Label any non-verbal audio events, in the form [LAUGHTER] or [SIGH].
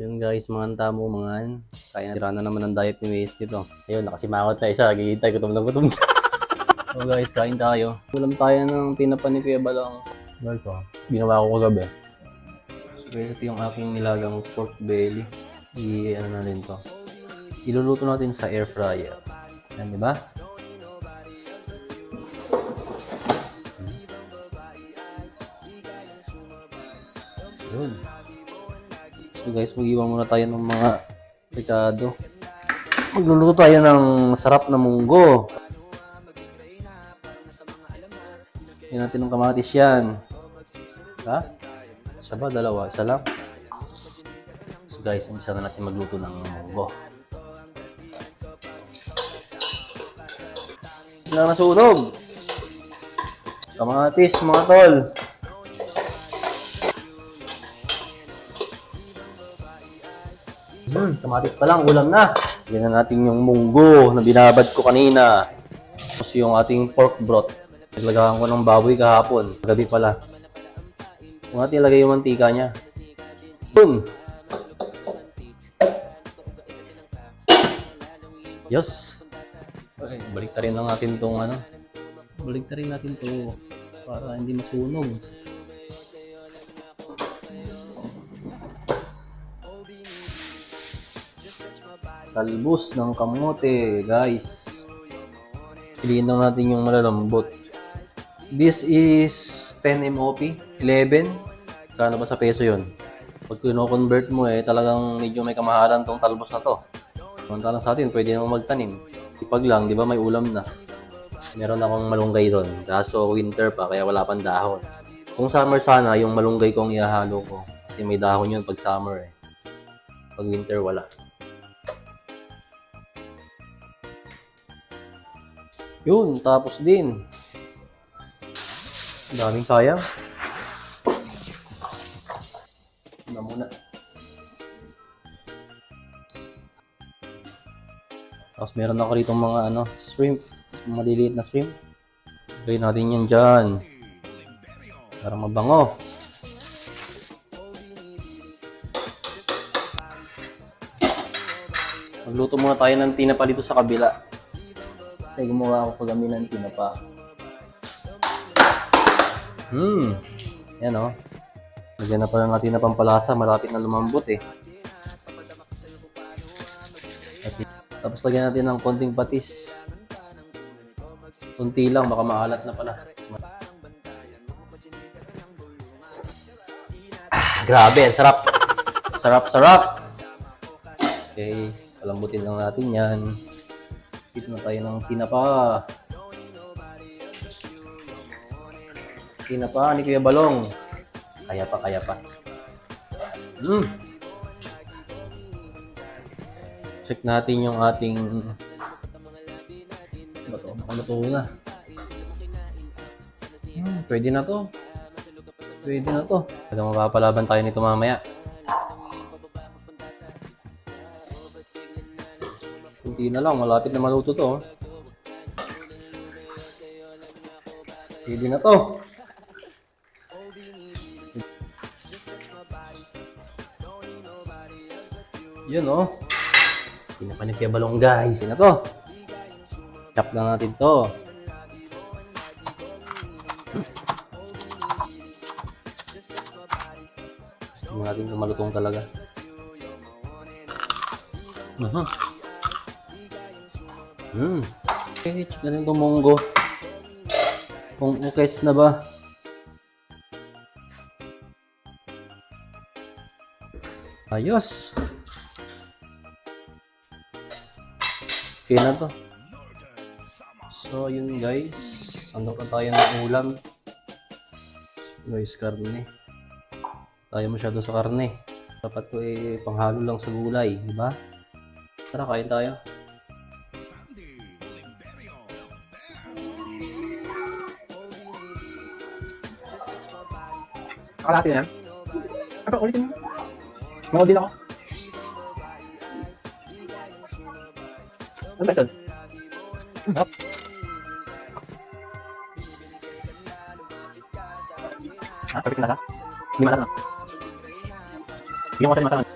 Yun guys, mga tamo mga. Kaya tira na naman ang diet ni Mace dito. Ayun, nakasimangot na isa. Gigintay, gutom na gutom. so [LAUGHS] guys, kain tayo. Ulam tayo ng tinapa ni Kuya Balong. Guys, oh. Ginawa ko kagabi. So guys, ito yung aking nilagang pork belly. I, ano na rin to. Iluluto natin sa air fryer. Yan, di ba? Yun. So guys, mag-iwan muna tayo ng mga rekado. Magluluto tayo ng sarap na munggo. Yan natin ng kamatis yan. Ha? Isa ba? Dalawa? Isa lang? So guys, umpisa na natin magluto ng munggo. Na nasunog. Kamatis, mga tol. Hmm, kamatis pa lang, ulam na. Yan na natin yung munggo na binabad ko kanina. Tapos yung ating pork broth. Naglagahan ko ng baboy kahapon. Gabi pala. Kung natin ilagay yung mantika niya. Boom! Yes! Okay, balik rin lang natin tong ano. Balik rin natin to para hindi masunog. Talbos ng kamote, guys. Piliin lang natin yung malalambot. This is 10 MOP, 11. Kano ba sa peso yon? Pag kino-convert mo eh, talagang medyo may kamahalan tong talbos na to. Samantalang sa atin, pwede namang magtanim. Ipag lang, di ba may ulam na. Meron akong malunggay doon. Kaso winter pa, kaya wala pang dahon. Kung summer sana, yung malunggay kong ihahalo ko. Kasi may dahon yun pag summer eh. Pag winter, wala. Yun, tapos din. Daming sayang. Na muna. Tapos meron ako rito mga ano, shrimp. Maliliit na shrimp. Lagay natin yan dyan. Para mabango. Magluto muna tayo ng tinapa dito sa kabila. Kasi gumawa ako kagabi ng tinapa. Hmm. Yan o. Oh. Lagyan na pala natin na pampalasa. Malapit na lumambot eh. Tapos lagyan natin ng konting patis. Kunti lang, baka maalat na pala. Ah, grabe, sarap. Sarap, sarap. Okay, palambutin lang natin yan. Dito na tayo ng tinapa. Tinapa ni Kuya Balong. Kaya pa, kaya pa. Mm. Check natin yung ating ano to? Makaluto na. Hmm, pwede na to. Pwede na to. Pwede mapapalaban tayo nito mamaya. Kunti na lang, malapit na maluto to. oh. Pwede na to. Yun oh. Pinapanik kaya balong guys. Yun na to. Chop lang natin to. Gusto natin malutong talaga. Aha. Hmm. Okay, check na rin itong. Kung ukes na ba? Ayos. Okay na to. So, yun guys. Andok na tayo ng ulam. Guys, karne. Tayo masyado sa karne. Dapat to eh, panghalo lang sa gulay, di ba? Tara, kain tayo. Kalahati na yan. Ano, ulitin mo. Mawag din ako. Ano ba ito? Hap. Ah, perfect na sa? Hindi na. Bigyan ko sa malang.